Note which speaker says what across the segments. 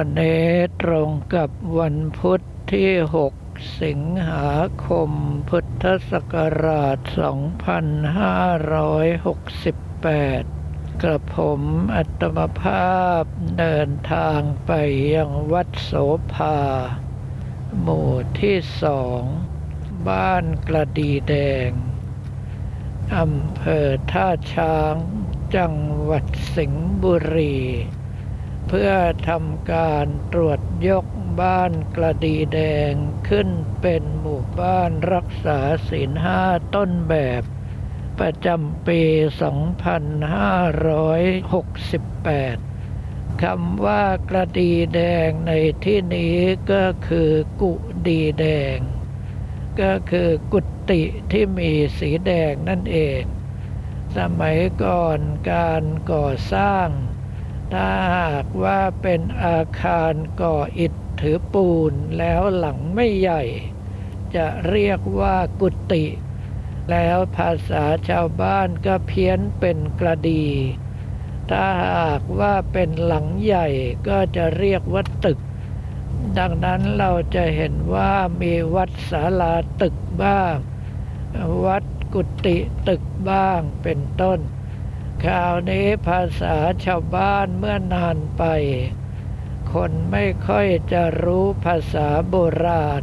Speaker 1: วันนี้ตรงกับวันพุธที่ 6 สิงหาคม พุทธศักราช 2568 กระผมอัตมภาพเดินทางไปยังวัดโสภา หมู่ที่สอง บ้านกระดีแดง อำเภอท่าช้าง จังหวัดสิงห์บุรี เพื่อทำการตรวจยกบ้านกระดีแดงขึ้นเป็นหมู่บ้านรักษาศีลห้าต้นแบบ ประจำปี 2568 คำว่ากระดีแดงในที่นี้ก็คือกุดีแดง ก็คือกุฏิที่มีสีแดงนั่นเอง สมัยก่อนการก่อสร้าง ถ้าหากว่าเป็นอาคารก่ออิฐถือปูนแล้วหลังไม่ใหญ่ จะเรียกว่ากุฏิแล้วภาษาชาวบ้านก็เพี้ยนเป็นกระดี ถ้าหากว่าเป็นหลังใหญ่ก็จะเรียกว่าตึก ดังนั้นเราจะเห็นว่ามีวัดศาลาตึกบ้าง วัดกุฏิตึกบ้างเป็นต้น คราวนี้ภาษาชาวบ้านเมื่อนานไป คนไม่ค่อยจะรู้ภาษาโบราณ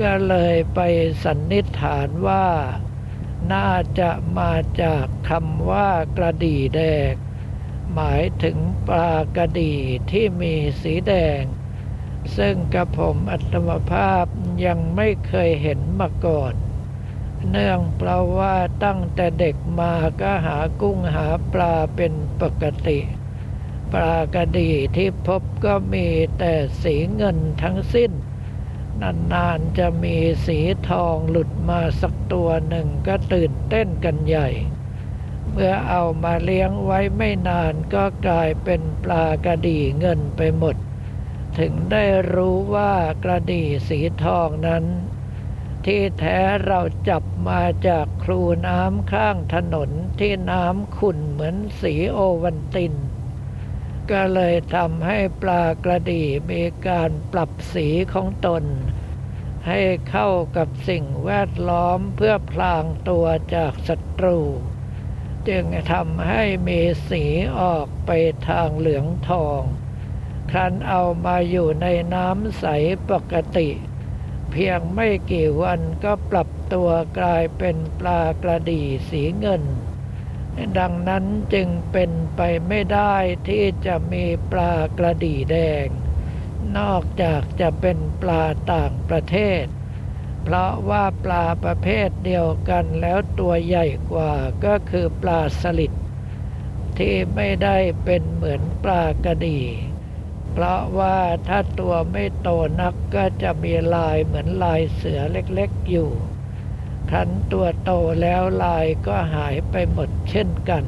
Speaker 1: ก็เลยไปสันนิษฐานว่า น่าจะมาจากคำว่ากระดีแดง หมายถึงปลากระดีที่มีสีแดง ซึ่งกระผมอัตมภาพยังไม่เคยเห็นมาก่อน เนื่องเพราะว่าตั้งแต่เด็กมาก็หากุ้งหาปลาเป็นปกติ ปลากระดีที่พบก็มีแต่สีเงินทั้งสิ้น นานๆจะมีสีทองหลุดมาสักตัวหนึ่งก็ตื่นเต้นกันใหญ่ เมื่อเอามาเลี้ยงไว้ไม่นานก็กลายเป็นปลากระดีเงินไปหมด ถึงได้รู้ว่ากระดีสีทองนั้น ที่แท้เราจับมาจากครูน้ำข้างถนนที่น้ำขุ่นเหมือนสีโอวันติน ก็เลยทำให้ปลากระดีมีการปรับสีของตน ให้เข้ากับสิ่งแวดล้อมเพื่อพลางตัวจากศัตรู จึงทำให้มีสีออกไปทางเหลืองทอง ครั้นเอามาอยู่ในน้ำใสปกติ เพียงไม่กี่วันก็ปรับตัวกลายเป็นปลากระดีสีเงิน ดังนั้นจึงเป็นไปไม่ได้ที่จะมีปลากระดีแดง นอกจากจะเป็นปลาต่างประเทศ เพราะว่าปลาประเภทเดียวกันแล้วตัวใหญ่กว่าก็คือปลาสลิดที่ไม่ได้เป็นเหมือนปลากระดี เพราะว่าถ้าตัวไม่โตนักก็จะมีลายเหมือนลายเสือเล็กๆอยู่คันตัวโตแล้วลายก็หายไปหมดเช่นกัน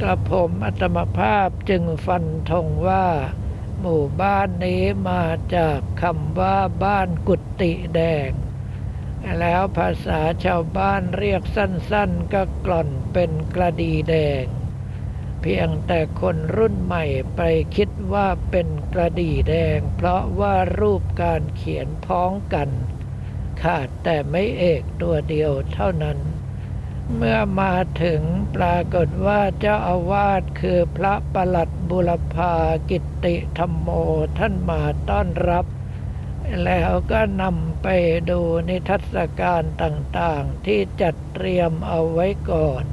Speaker 1: กระผมอัตมภาพจึงฟันธงว่า หมู่บ้านนี้มาจากคำว่าบ้านกุฏิแดง แล้วภาษาชาวบ้านเรียกสั้นๆก็กล่อนเป็นกระดีแดง เพียงแต่คนรุ่นใหม่ไปคิดว่าเป็นกระดี่แดง เพราะว่ารูปการเขียนพ้องกัน ขาดแต่ไม่เอกตัวเดียวเท่านั้น เมื่อมาถึงปรากฏว่าเจ้าอาวาสคือพระประหลัดบุรพากิตติธรรมโมท่านมาต้อนรับแล้วก็นำไปดูนิทรรศการต่างๆ ที่จัดเตรียมเอาไว้ก่อน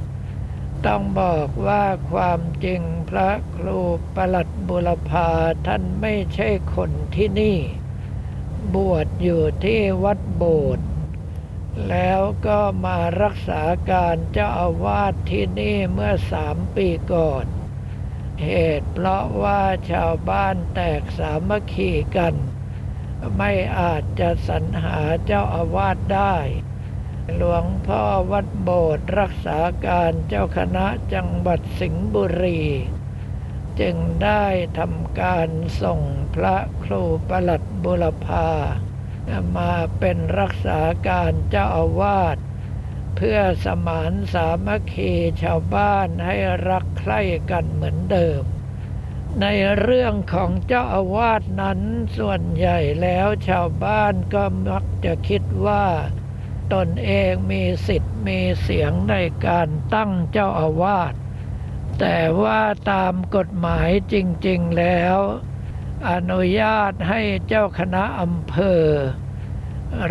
Speaker 1: ต้องบอกว่าความจริงพระครูประหลัดบุรพาท่านไม่ใช่คนที่นี่ บวชอยู่ที่วัดโบสถ์แล้วก็มารักษาการเจ้าอาวาสที่นี่เมื่อสามปีก่อน เหตุเพราะว่าชาวบ้านแตกสามัคคีกัน ไม่อาจจะสรรหาเจ้าอาวาสได้ หลวงพ่อวัดโบสถ์รักษาการเจ้าคณะจังหวัดสิงห์บุรี จึงได้ทำการส่งพระครูประหลัดบุรพามาเป็นรักษาการเจ้าอาวาสเพื่อสมานสามัคคีชาวบ้านให้รักใคร่กันเหมือนเดิม ในเรื่องของเจ้าอาวาสนั้นส่วนใหญ่แล้วชาวบ้านก็มักจะคิดว่า ตนเองมีสิทธิ์มีเสียงในการตั้งเจ้าอาวาส แต่ว่าตามกฎหมายจริง ๆ แล้ว อนุญาตให้เจ้าคณะอำเภอ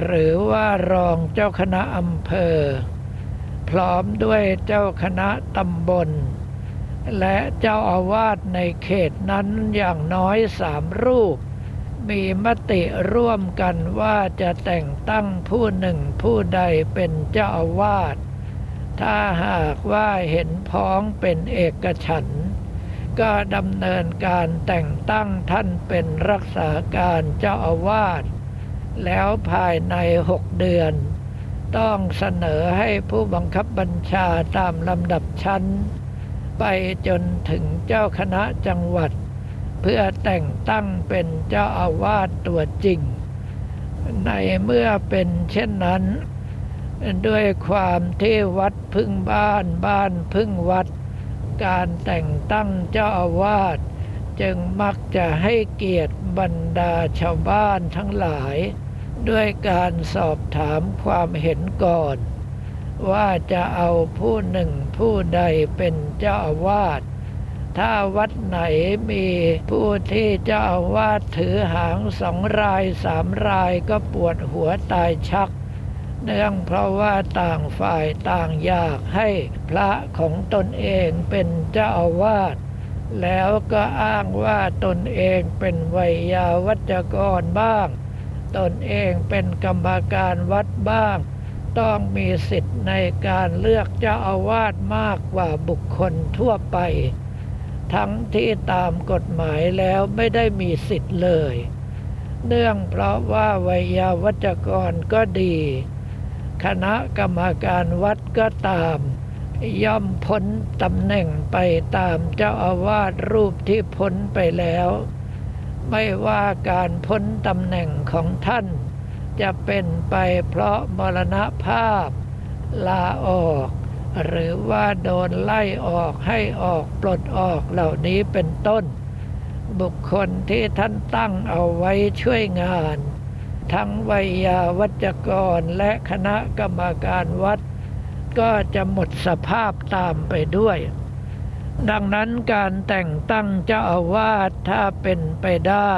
Speaker 1: หรือว่ารองเจ้าคณะอำเภอ พร้อมด้วยเจ้าคณะตำบล และเจ้าอาวาสในเขตนั้นอย่างน้อยสามรูป มีมติร่วมกันว่าจะแต่งตั้งผู้หนึ่งผู้ใดเป็นเจ้าอาวาส ถ้าหากว่าเห็นพ้องเป็นเอกฉันท์ก็ดำเนินการแต่งตั้งท่านเป็นรักษาการเจ้าอาวาส แล้วภายในหกเดือน ต้องเสนอให้ผู้บังคับบัญชาตามลำดับชั้น ไปจนถึงเจ้าคณะจังหวัด เพื่อแต่งตั้งเป็นเจ้าอาวาสตัวจริง ในเมื่อเป็นเช่นนั้น ด้วยความที่วัดพึ่งบ้านบ้านพึ่งวัด การแต่งตั้งเจ้าอาวาสจึงมักจะให้เกียรติบรรดาชาวบ้านทั้งหลาย ด้วยการสอบถามความเห็นก่อน ว่าจะเอาผู้หนึ่งผู้ใดเป็นเจ้าอาวาส ถ้าวัดไหนมีผู้ที่เจ้าอาวาสถือหางสองรายสามรายก็ปวดหัวตายชัก เนื่องเพราะว่าต่างฝ่ายต่างอยากให้พระของตนเองเป็นเจ้าอาวาสแล้วก็อ้างว่าตนเองเป็นไวยาวัจกรบ้าง ตนเองเป็นกรรมการวัดบ้าง ต้องมีสิทธิ์ในการเลือกเจ้าอาวาสมากกว่าบุคคลทั่วไป ทั้งที่ตามกฎหมายแล้วไม่ได้มีสิทธิ์เลย เนื่องเพราะว่าไวยาวัจกรก็ดี คณะกรรมการวัดก็ตาม ย่อมพ้นตำแหน่งไปตามเจ้าอาวาสรูปที่พ้นไปแล้ว ไม่ว่าการพ้นตำแหน่งของท่าน จะเป็นไปเพราะมรณภาพลาออก หรือว่าโดนไล่ออกให้ออกปลดออกเหล่านี้เป็นต้น บุคคลที่ท่านตั้งเอาไว้ช่วยงาน ทั้งวิยาวัจกรและคณะกรรมการวัด ก็จะหมดสภาพตามไปด้วย ดังนั้นการแต่งตั้งเจ้าอาวาสถ้าเป็นไปได้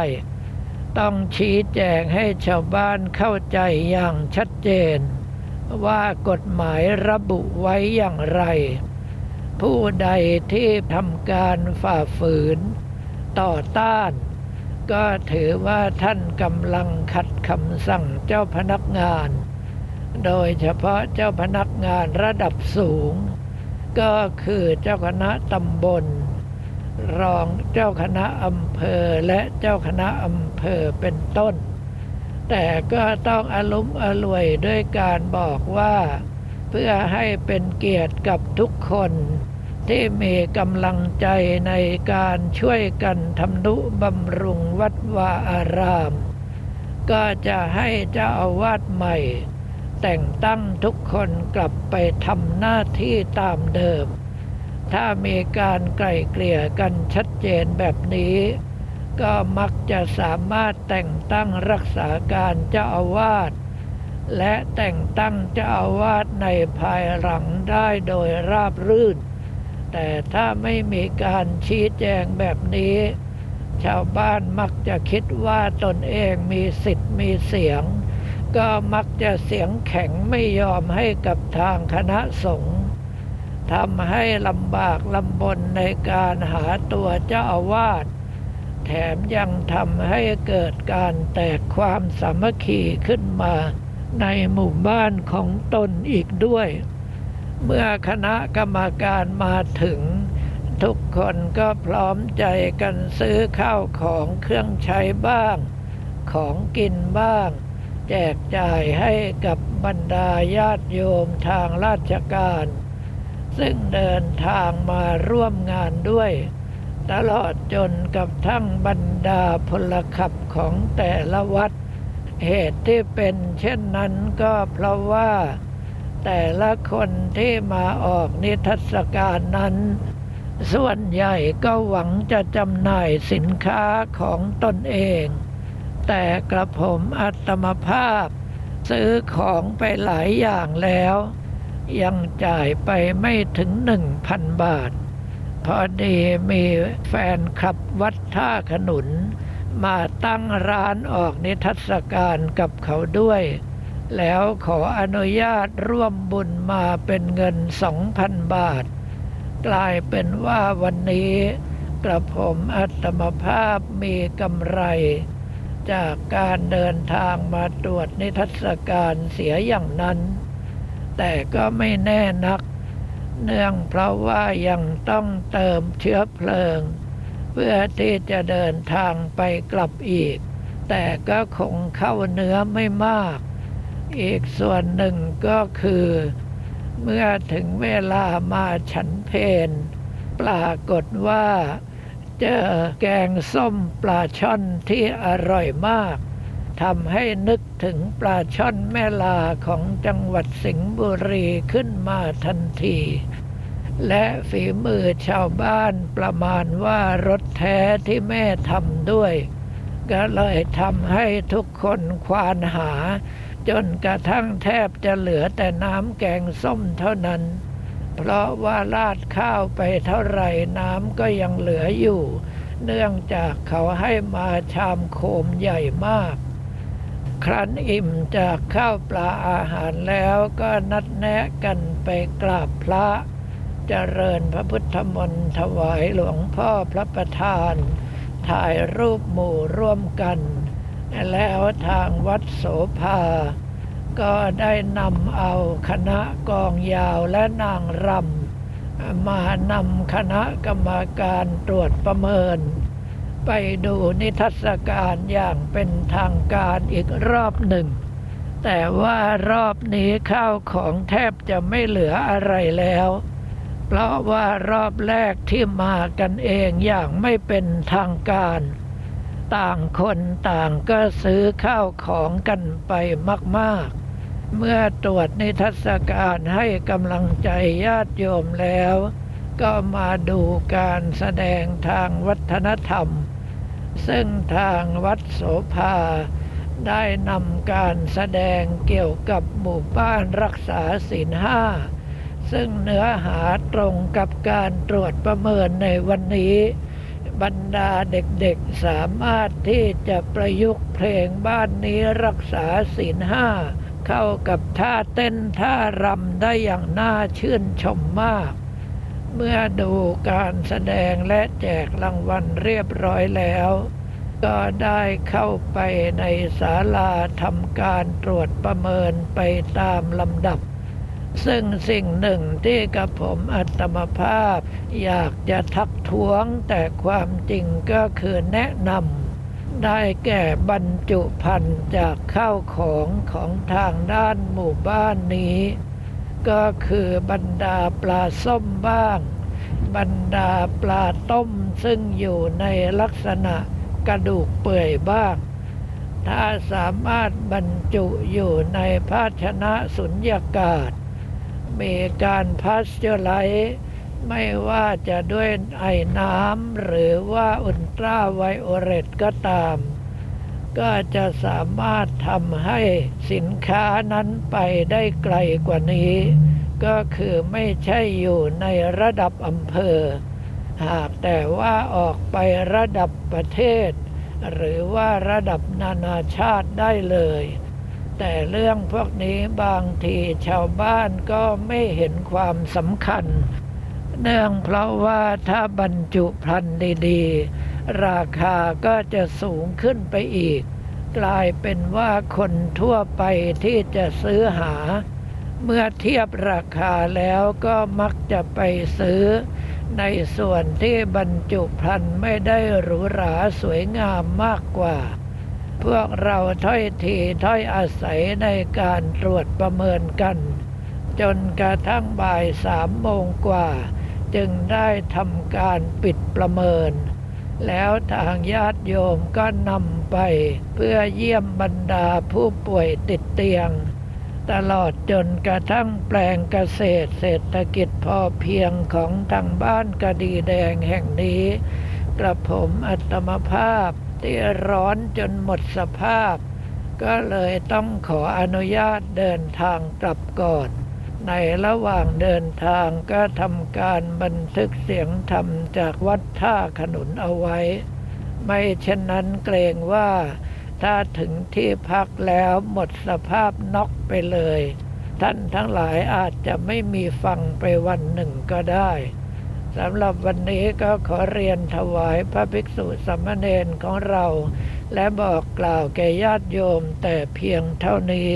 Speaker 1: ต้องชี้แจงให้ชาวบ้านเข้าใจอย่างชัดเจน ว่ากฎหมายระบุไว้อย่างไร ผู้ใดที่ทำการฝ่าฝืน ต่อต้าน ก็ถือว่าท่านกำลังขัดคำสั่งเจ้าพนักงาน โดยเฉพาะเจ้าพนักงานระดับสูง ก็คือเจ้าคณะตำบล รองเจ้าคณะอำเภอและเจ้าคณะอำเภอเป็นต้น แต่ก็ต้องอารุมอร่วยด้วยการบอกว่า เพื่อให้เป็นเกียรติกับทุกคน ที่มีกำลังใจในการช่วยกันทำนุบำรุงวัดวาอาราม ก็จะให้เจ้าอาวาสใหม่ แต่งตั้งทุกคนกลับไปทำหน้าที่ตามเดิม ถ้ามีการไกล่เกลี่ยกันชัดเจนแบบนี้ ก็มักจะสามารถแต่งตั้งรักษาการเจ้าอาวาสและแต่งตั้งเจ้าอาวาสในภายหลังได้โดยราบรื่น แต่ถ้าไม่มีการชี้แจงแบบนี้ ชาวบ้านมักจะคิดว่าตนเองมีสิทธิ์มีเสียง ก็มักจะเสียงแข็งไม่ยอมให้กับทางคณะสงฆ์ทำให้ลำบากลำบนในการหาตัวเจ้าอาวาส แถมยังทำให้เกิดการแตกความสามัคคีขึ้นมา ในหมู่บ้านของตนอีกด้วย เมื่อคณะกรรมการมาถึง ทุกคนก็พร้อมใจกันซื้อข้าวของเครื่องใช้บ้าง ของกินบ้าง แจกจ่ายให้กับบรรดาญาติโยมทางราชการ ซึ่งเดินทางมาร่วมงานด้วย ตลอดจนกับทั้งบรรดาพลขับของแต่ละวัด เหตุที่เป็นเช่นนั้นก็เพราะว่า แต่ละคนที่มาออกนิทรรศการนั้น ส่วนใหญ่ก็หวังจะจำหน่ายสินค้าของตนเอง แต่กระผมอัตมภาพ ซื้อของไปหลายอย่างแล้ว ยังจ่ายไปไม่ถึงหนึ่งพันบาท พอดีมีแฟนคลับวัดท่าขนุน มาตั้งร้านออกนิทรรศการกับเขาด้วย แล้วขออนุญาตร่วมบุญมาเป็นเงินสองพันบาท กลายเป็นว่าวันนี้กระผมอัตมภาพมีกำไร จากการเดินทางมาตรวจนิทรรศการเสียอย่างนั้น แต่ก็ไม่แน่นัก เนื่องเพราะว่ายังต้องเติมเชื้อเพลิง เพื่อที่จะเดินทางไปกลับอีก แต่ก็คงเข้าเนื้อไม่มาก อีกส่วนหนึ่งก็คือ เมื่อถึงเวลามาฉันเพนปรากฏว่าเจอแกงส้มปลาช่อนที่อร่อยมากทำให้นึกถึงปลาช่อนแม่ลาของจังหวัดสิงห์บุรีขึ้นมาทันที และฝีมือชาวบ้านประมาณว่ารสแท้ที่แม่ทำด้วย ก็เลยทำให้ทุกคนควานหา จนกระทั่งแทบจะเหลือแต่น้ำแกงส้มเท่านั้น เพราะว่าราดข้าวไปเท่าไหร่น้ำก็ยังเหลืออยู่ เนื่องจากเขาให้มาชามโคมใหญ่มากครั้นอิ่มจากข้าวปลาอาหารแล้วก็นัดแนะกันไปกราบพระ เจริญพระพุทธมนต์ถวายหลวงพ่อพระประธาน ถ่ายรูปหมู่ร่วมกัน แล้วทางวัดโสภา ก็ได้นำเอาคณะกองยาวและนางรำมานำคณะกรรมการตรวจประเมิน ไปดูนิทรรศการอย่างเป็นทางการอีกรอบหนึ่งแต่ว่ารอบนี้ข้าวของแทบจะไม่เหลืออะไรแล้ว เพราะว่ารอบแรกที่มากันเองอย่างไม่เป็นทางการ ต่างคนต่างก็ซื้อข้าวของกันไปมาก ๆ เมื่อตรวจนิทรรศการให้กำลังใจญาติโยมแล้ว ก็มาดูการแสดงทางวัฒนธรรม ซึ่งทางวัดโสภาได้นำการแสดงเกี่ยวกับหมู่บ้านรักษาศีลห้า ซึ่งเนื้อหาตรงกับการตรวจประเมินในวันนี้ บรรดาเด็กๆสามารถที่จะประยุกต์เพลงบ้านนี้รักษาศีลห้าเข้ากับท่าเต้นท่ารำได้อย่างน่าชื่นชมมาก เมื่อดูการแสดงและแจกรางวัลเรียบร้อยแล้ว ก็ได้เข้าไปในศาลาทำการตรวจประเมินไปตามลำดับ ซึ่งสิ่งหนึ่งที่กับผมอัตมภาพ อยากจะทักท้วงแต่ความจริงก็คือแนะนำได้แก่บรรจุภัณฑ์จากข้าวของของทางด้านหมู่บ้านนี้ ก็คือบรรดาปลาส้มบ้าง บรรดาปลาต้มซึ่งอยู่ในลักษณะกระดูกเปื่อยบ้างถ้าสามารถบรรจุอยู่ในภาชนะสุญญากาศ มีการพาสเจอร์ไลซ์ไม่ว่าจะด้วยไอ้น้ำหรือว่าอุลตราไวโอเลตก็ตาม ก็จะสามารถทำให้สินค้านั้นไปได้ไกลกว่านี้ ก็คือไม่ใช่อยู่ในระดับอำเภอ หากแต่ว่าออกไประดับประเทศ หรือว่าระดับนานาชาติได้เลย แต่เรื่องพวกนี้บางทีชาวบ้านก็ไม่เห็นความสำคัญ เนื่องเพราะว่าถ้าบรรจุภัณฑ์ดีๆ ราคาก็จะสูงขึ้นไปอีก กลายเป็นว่าคนทั่วไปที่จะซื้อหา เมื่อเทียบราคาแล้วก็มักจะไปซื้อ ในส่วนที่บรรจุภัณฑ์ไม่ได้หรูหราสวยงามมากกว่า พวกเราถ้อยทีถ้อยอาศัยในการตรวจประเมินกัน จนกระทั่งบ่ายสามโมงกว่า จึงได้ทำการปิดประเมิน แล้วทางญาติโยมก็นำไป เพื่อเยี่ยมบรรดาผู้ป่วยติดเตียง ตลอดจนกระทั่งแปลงเกษตรเศรษฐกิจพอเพียงของทางบ้านกระดีแดงแห่งนี้ กระผมอัตมภาพที่ร้อน จนหมดสภาพ ก็เลยต้องขออนุญาตเดินทางกลับก่อน ในระหว่างเดินทางก็ทำการบันทึกเสียงธรรมจากวัดท่าขนุนเอาไว้ ไม่เช่นนั้นเกรงว่าถ้าถึงที่พักแล้วหมดสภาพน็อกไปเลย ท่านทั้งหลายอาจจะไม่มีฟังไปวันหนึ่งก็ได้สำหรับวันนี้ก็ขอเรียนถวายพระภิกษุสามเณรของเรา และบอกกล่าวแก่ญาติโยมแต่เพียงเท่านี้